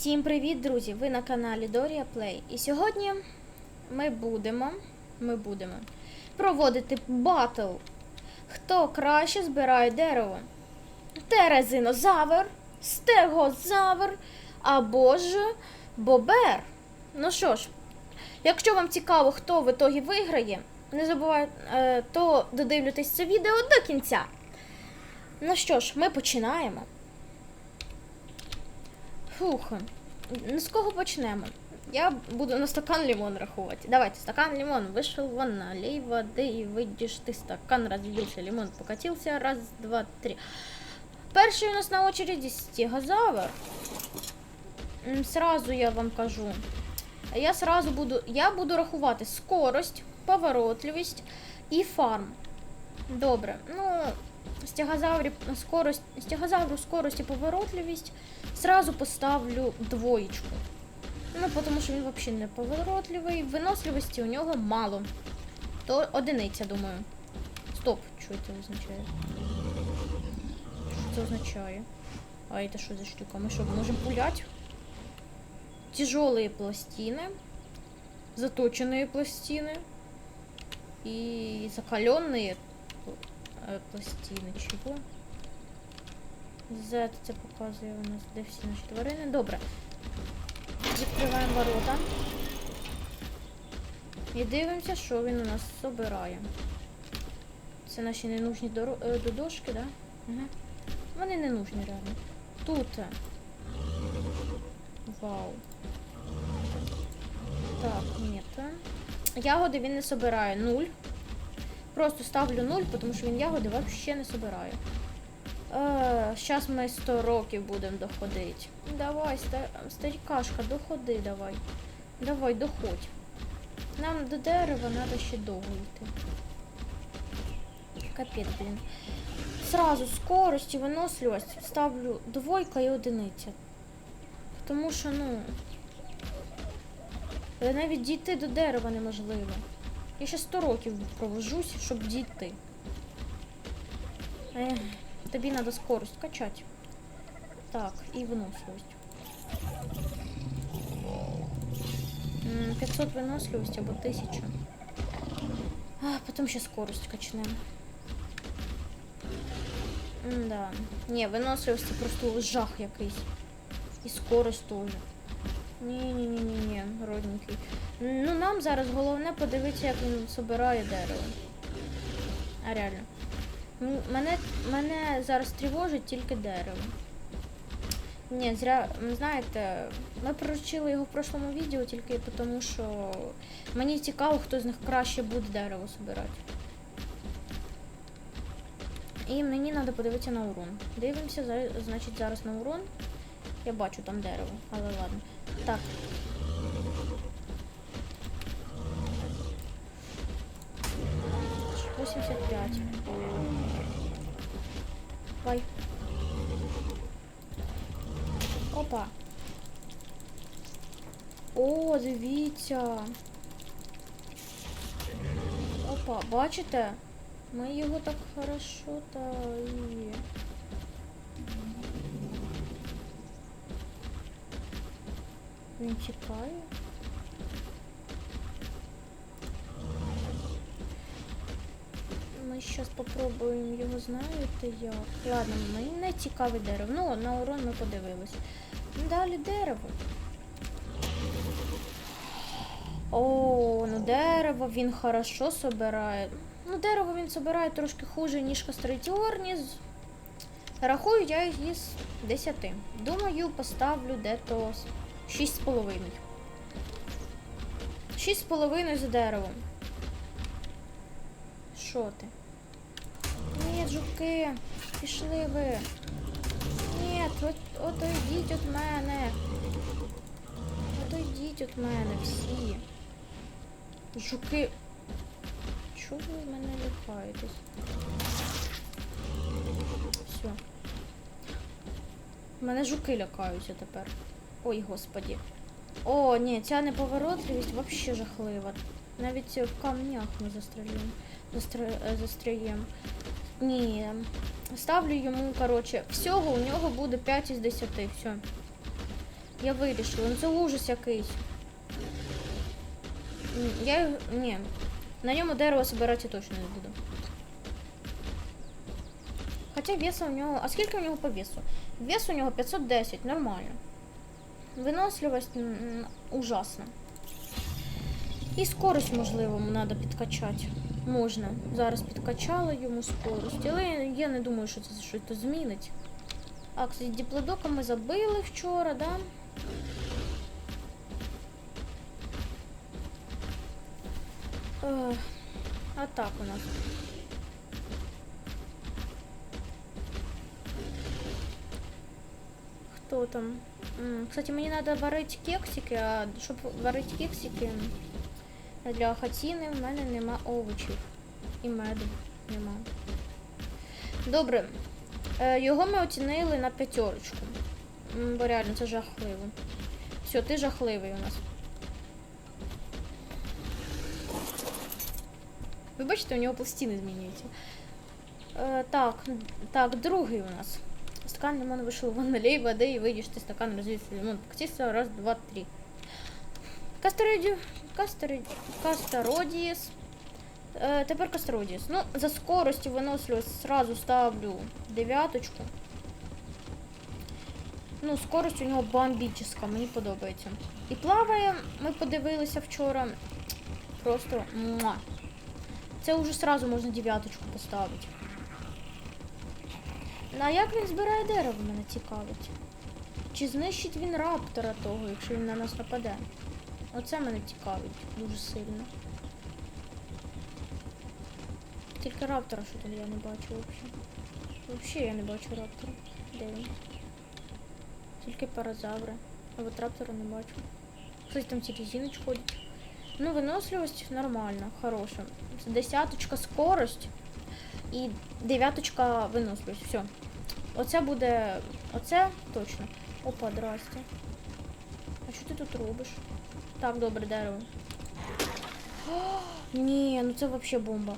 Всім привіт, друзі! Ви на каналі Дорія Плей. І сьогодні ми будемо, ми будемо проводити батл. Хто краще збирає дерево? Терезинозавр, стегозавр або ж бобер. Ну що ж, якщо вам цікаво, хто в ітогі виграє, не забувайте, то додивлюйтесь це відео до кінця. Ну що ж, ми починаємо. Фух. Ну, з кого почнемо? Я буду на стакан лимон рахувати. Давайте, стакан лимон вышел вон налей воды, и выйдешь ты стакан, разлился, лимон покатился, раз, два, три. Перший у нас на очереди стегозавр. М, Сразу я вам кажу. Я сразу буду, я буду рахувати скорость, поворотливість і фарм. Добре. Ну, стегозаврі скорость, стегозавру скорость і поворотливість Сразу поставлю двоєчку. Ну, тому що він взагалі не поворотливий. Виносливості у нього мало. То одиниця, думаю. Стоп, що це означає? Що це означає? А це що за штука? Ми що, можемо пулять? Тяжелые пластины. Заточенные пластины. И закаленные э, пластины. Чего? Z це показує у нас, де всі наші тварини. Добре. Відкриваємо ворота. І дивимося, що він у нас собирає. Це наші ненужні доро... е, додошки, да? Угу. Вони не нужні реально. Тут. е, Вау. Так, ні. Ягоди він не собирає. Нуль. Просто ставлю нуль, тому що він ягоди взагалі не собирає. Зараз ми 100 років будемо доходити. Давай, ста- старикашка, доходи давай. Давай, доходь. Нам до дерева треба ще довго йти. Капець, блін. Сразу скорость і виносливість ставлю двойка і одиниця. Тому що, ну. Навіть дійти до дерева неможливо. Я ще 100 років провожусь, щоб дійти. Ех. Тобі треба скорость качати. Так, і виносливість. 500 виносливість або 1000. А, потім ще скорость качнемо. Да. Ні, виносливість це просто жах якийсь. І скорость теж. Ні-ні-ні-ні, родненький. Ну нам зараз головне подивитися, як він собирає дерево. А реально. Мене, мене зараз тривожить тільки дерево. Ні, зря, знаєте, ми проручили його в прошлому відео тільки тому, що мені цікаво, хто з них краще буде дерево збирати. І мені треба подивитися на урон. Дивимося, значить, зараз на урон. Я бачу там дерево, але ладно. Так. Восемьдесят пять. Опа. О, дивіться. Опа, бачите? Ми його так хорошо та і... Він тікає. Зараз попробуємо його, знаєте як. Ладно, мені не цікаве дерево. Ну, на урон ми подивились. Далі дерево. О, ну дерево він хорошо собирає. Ну, дерево він собирає трошки хуже, ніж костритіорні. Рахую я її з 10. Думаю, поставлю дето 6,5. 6,5 за деревом. Що ти? Ні, жуки, пішли ви. Ні, от, отойдіть від мене. Отойдіть від мене всі. Жуки. Чого ви в мене лякаєтесь? Все. Мене жуки лякаються тепер. Ой, господі. О, ні, ця неповоротливість взагалі жахлива. Навіть в камнях ми застрелюємо. Застр... застряємо. Ні. Ставлю йому, коротше, всього у нього буде 5 із 10. Все. Я вирішила. Ну це ужас якийсь. Я ні. На ньому дерево збирати точно не буду. Хоча веса у нього. А скільки у нього по весу? Вес у нього 510, нормально. Виносливость ужасна. І скорость, можливо, треба підкачати. Можна. Зараз підкачала йому скорость, але я не думаю, що це щось змінить. А, кстати, диплодока ми забили вчора, да? Ех, а так у нас. Хто там? Кстати, мені треба варити кексики, а щоб варити кексики для хатіни в мене нема овочів. І меду нема. Добре. Е, Його ми оцінили на п'ятерочку. М, Бо реально це жахливо. Все, ти жахливий у нас. Ви бачите, у нього пластини змінюються. Е, так, так, другий у нас. Стакан лимона вышел вон налей воды и выйдешь ты стакан развился лимон. Покатился раз, два, три. Кастероді... Кастер... Кастеродіс. Е, тепер Кастеродіс. Ну, за скорость і виносливість сразу ставлю дев'яточку. Ну, скорость у нього бомбічна, мені подобається. І плаває, ми подивилися вчора. Просто муа. Це вже сразу можна дев'яточку поставити. Ну, А як він збирає дерево, мене цікавить. Чи знищить він раптора того, якщо він на нас нападе? Оце мене цікавить дуже сильно. Тільки раптора, що там я не бачу взагалі. Взагалі я не бачу раптора. Де він? Тільки паразаври. А от раптора не бачу. Хтось там тільки зіноч ходить. Ну, виносливість нормально, хороша. Десяточка скорость і дев'яточка виносливість. Все. Оце буде. Оце точно. Опа, здрасте. А що ти тут робиш? Так, добре, дерево. О, ні, ну це взагалі бомба.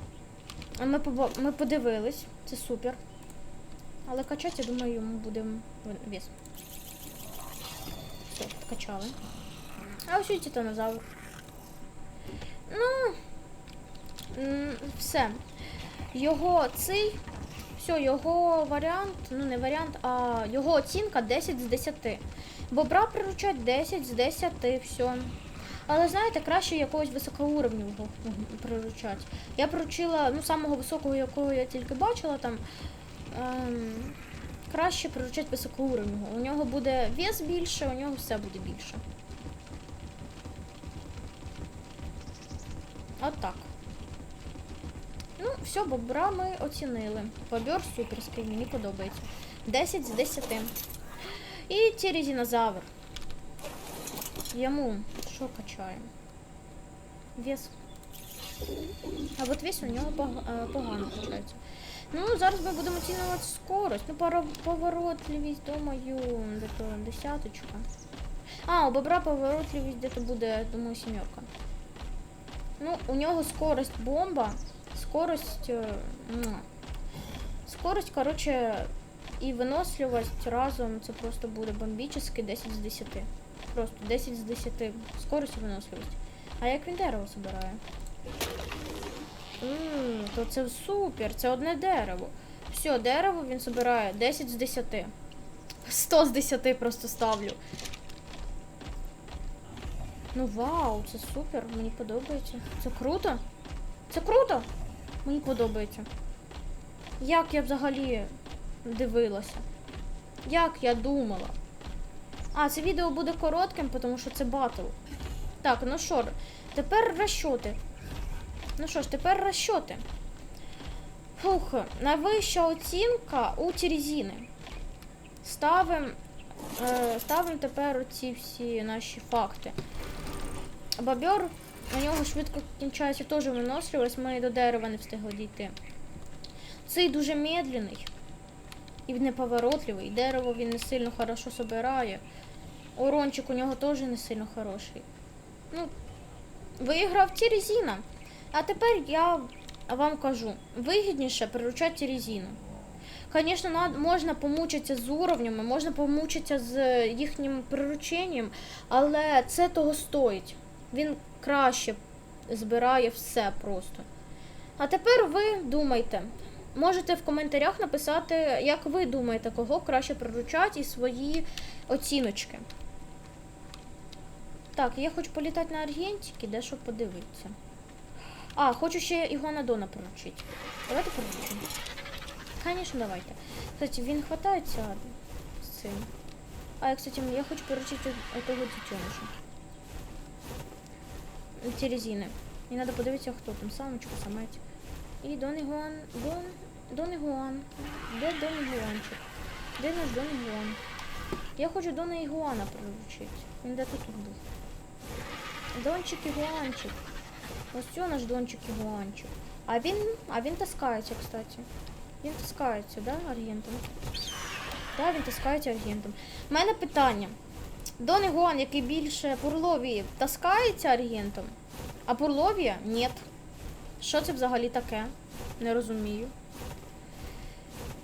А Ми, ми подивились, це супер. Але качати, я думаю, йому буде вин- вес. Все, качали. А ось і титанозавр. Ну. Все. Його цей. Все, його варіант, ну не варіант, а його оцінка 10 з 10. Бобра приручать 10 з 10, все. Але знаєте, краще якогось високоуровневого приручати. Я приручила, ну, самого високого, якого я тільки бачила там. Ем, краще приручати високоуровневого. У нього буде вес більше, у нього все буде більше. От так. Ну, все, бобра ми оцінили. Бобер суперський, мені подобається. 10 з 10. І тірезінозавр. Йому що качаємо? Вес. А от вес у нього е, погано качається. Ну, зараз ми будемо оцінювати скорость. Ну, поворотливість, думаю, де-то десяточка. А, у бобра поворотливість де-то буде, думаю, сімерка. Ну, у нього скорость бомба. Скорость. е. Скорость, короче, і виносливість разом це просто буде бомбічний 10 з 10. Просто 10 з 10 скорость і виносливість. А як він дерево збирає? Ммм, то це супер, це одне дерево. Все, дерево він збирає 10 з 10. 100 з 10 просто ставлю. Ну вау, це супер, мені подобається. Це круто. Це круто. Мені подобається. Як я взагалі дивилася? Як я думала? А, це відео буде коротким, тому що це батл. Так, ну що, тепер розчоти. Ну що ж, тепер розчоти. Фух, найвища оцінка у Терезіни. Ставимо е, ставим тепер ці всі наші факти. Бобер, у нього швидко кінчається теж виносливість, ми до дерева не встигли дійти. Цей дуже медленний і неповоротливий. Дерево він не сильно хорошо собирає. Урончик у нього теж не сильно хороший. Ну, виграв Терезіна. А тепер я вам кажу, вигідніше приручати Терезіну. Звісно, можна помучитися з уровнями, можна помучитися з їхнім прирученням, але це того стоїть. Він краще збирає все просто. А тепер ви думайте. Можете в коментарях написати, як ви думаєте, кого краще приручати і свої оціночки. Так, я хочу політати на Аргентики, де що подивитися. А, хочу ще Ігуанадона приручити. Давайте приручимо. Звісно, давайте. Кстати, він хватається з цим. А, я, кстати, я хочу приручити этого детеныша. Ці резини. Мені треба подивитися, хто там, самочка, самець. І Дон Ігуан. Дон. Дон Ігуан. Де Дон Ігуанчик? Де наш Дон Ігуан? Я хочу Дона Ігуана приручити. Він де тут був? Дончик Ігуанчик. Ось це наш Дончик Ігуанчик. А він, а він таскається, кстати. Він таскається, да, аргентом? Да, він таскається аргентом. У мене питання. Дон Ігуан, який більше Пурловії, таскається аргентом, а Пурловія ні. Що це взагалі таке? Не розумію.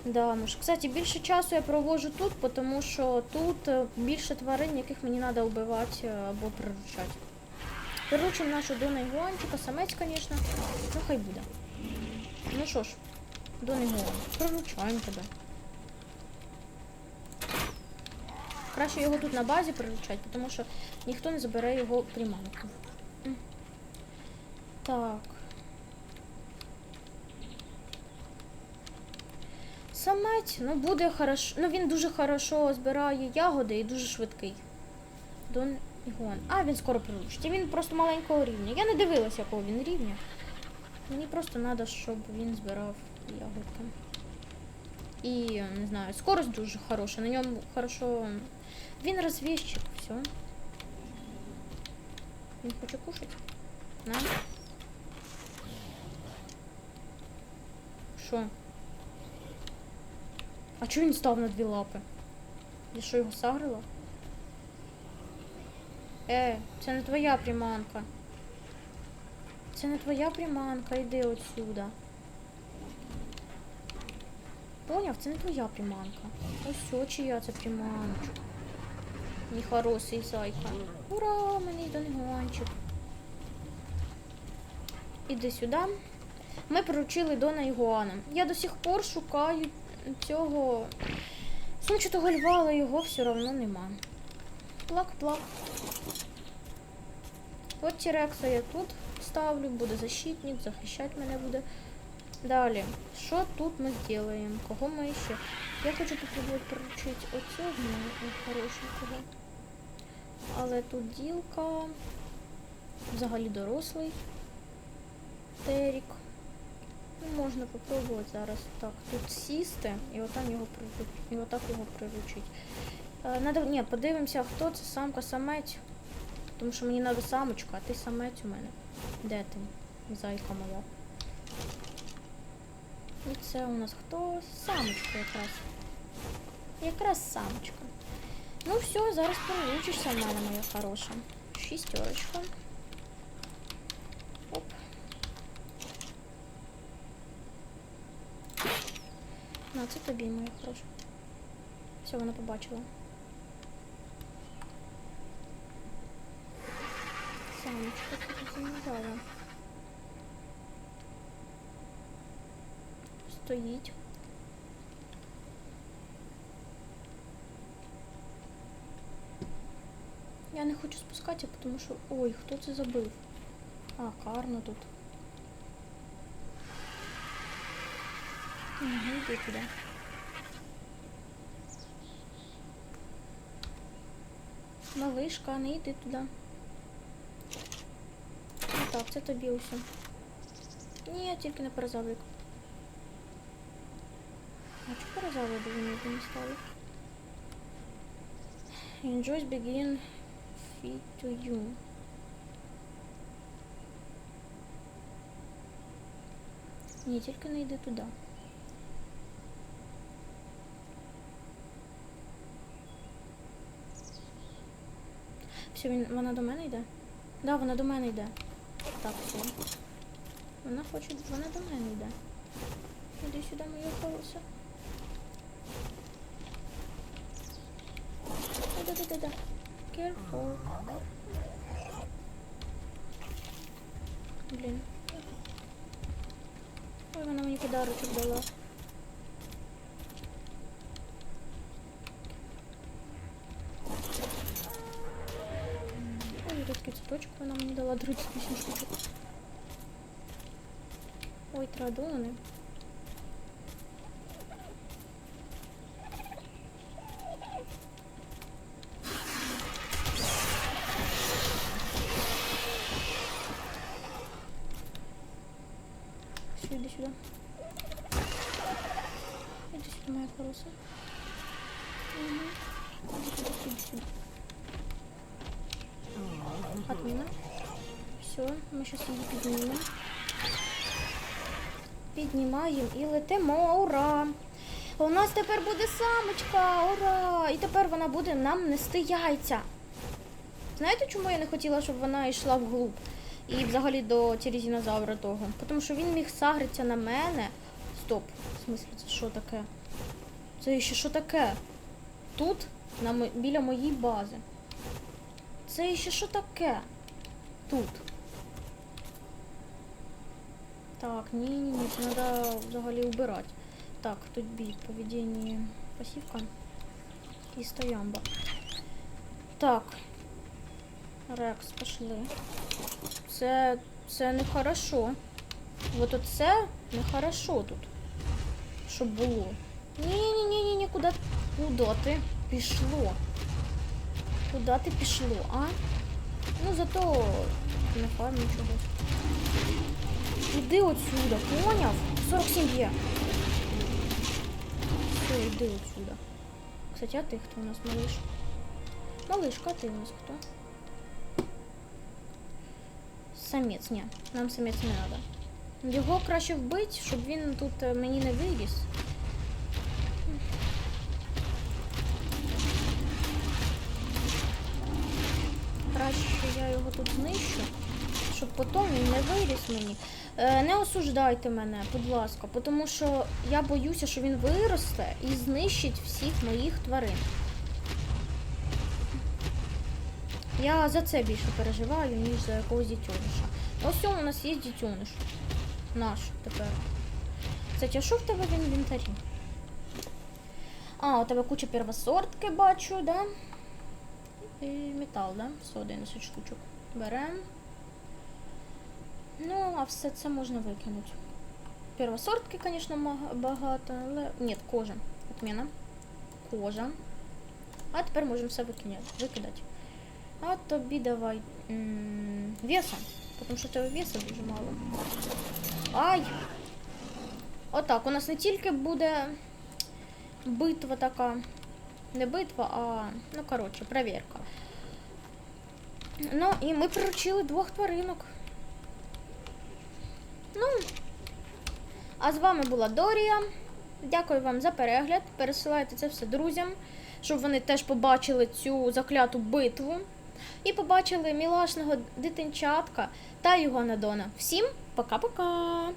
Да, ну кстати, більше часу я проводжу тут, тому що тут е, більше тварин, яких мені треба вбивати е, або приручати. Приручимо нашу Дона Ігуанчика, самець, звісно. Ну хай буде. Ну що ж, Дон Ігуан, приручаємо тебе. Краще його тут на базі приручати, тому що ніхто не забере його приманку. Так. Самець, ну буде хорошо. Ну він дуже хорошо збирає ягоди і дуже швидкий. Дон Ігуан. А, він скоро приручить. Він просто маленького рівня. Я не дивилася, якого він рівня. Мені просто треба, щоб він збирав ягодки. І не знаю, скорость дуже хороша. На ньому хорошо. Він розвіщик, все. Він хоче кушати. На. Що? А чого він став на дві лапи? Я що його сагрила? Е, це не твоя приманка. Це не твоя приманка, йди отсюда. Поняв, це не твоя приманка. Ось о, чия це приманочка. Нехороший зайка. Ура, мене йде негончик. Іди сюди. Ми приручили Дона Ігуана. Я до сих пор шукаю цього сумчатого льва, але його все одно нема. Плак-плак. От Тірекса я тут ставлю, буде защитник, захищати мене буде. Далі, що тут ми зробимо? Кого ми ще? Я хочу попробувати приручити оцього хорошенького. Але тут ділка. Взагалі дорослий. Терік. Ну, можна попробувати зараз так. Тут сісти і отам його. І отак його приручити. Е, надо, ні, подивимося, хто це самка самець. Тому що мені треба самочка, а ти самець у мене. Де ти? Зайка моя. І це у нас хто? Самочка якраз. Якраз самочка. Ну все, зараз приручишся в мене, моя хороша. Шістерочка. Оп. На, це тобі, моя хороша. Все, вона побачила. Самочка, це ти замовляла. Стоїть. Я не хочу спускатися, тому що... Ой, хто це забив? А, карно тут. Угу, йди туди. Малишка, не йди туди. Так, це тобі усе. Ні, тільки не перезавик. А чого ви мені не стали? Enjoys begin feed to you. Ні, тільки не йди туди. Все, вона до мене йде? Да, вона до мене йде. Так, все. Она хочет. Вона до мене йде. Іди сюди моє колесо. Да-да-да-да. Careful. Блин. Ой, вона мені подарочек дала. Рідкий цветочок вона мені дала 38 штучок. Ой, традони. Отмена. Все, ми зараз її піднімемо. Піднімаємо і летимо. Ура! У нас тепер буде самочка! Ура! І тепер вона буде нам нести яйця. Знаєте, чому я не хотіла, щоб вона йшла вглуб? І взагалі до тірізінозавра того. Тому що він міг сагритися на мене. Стоп, в смислі, це що таке? Це ще що таке? Тут, на біля моєї бази. Це ще що таке? Тут. Так, ні, ні, ні, це треба взагалі убирати. Так, тут бій, поведіння пасівка і стоямба. Так. Рекс, пошли. Це, це нехорошо. Вот оце нехорошо тут. Щоб було. Ні-ні-ні-ні, куди, куди ти пішло? Куди ти пішло, а? Ну зато не фарм нічого. Іди отсюда, поняв? 47 є. Все, іди отсюда. Кстати, а ти хто у нас малыш? Малышка, а ти у нас хто? Самець, ні, нам самець не треба. Його краще вбити, щоб він тут е, мені не виріс. Щоб потім він не виріс мені. Е, не осуждайте мене, будь ласка, тому що я боюся, що він виросте і знищить всіх моїх тварин. Я за це більше переживаю, ніж за якогось дітьониша. Ось у нас є дітьониш. Наш тепер. Кстати, а що в тебе в інвентарі? А, у тебе куча первосортки бачу, да? І метал, да? Все, 11 штучок. Берем. Ну, а все це можна викинути. Первосортки, звісно, багато, але. Ні, кожа. Отміна. Кожа. А тепер можемо все викидати. А тобі давай веса. Тому що тебе веса дуже мало. Ай! Отак, у нас не тільки буде битва така. Не битва, а, ну, коротше, перевірка. Ну, і ми приручили двох тваринок. Ну, а з вами була Дорія. Дякую вам за перегляд. Пересилайте це все друзям, щоб вони теж побачили цю закляту битву. І побачили мілашного дитинчатка та його Надона. Всім пока-пока!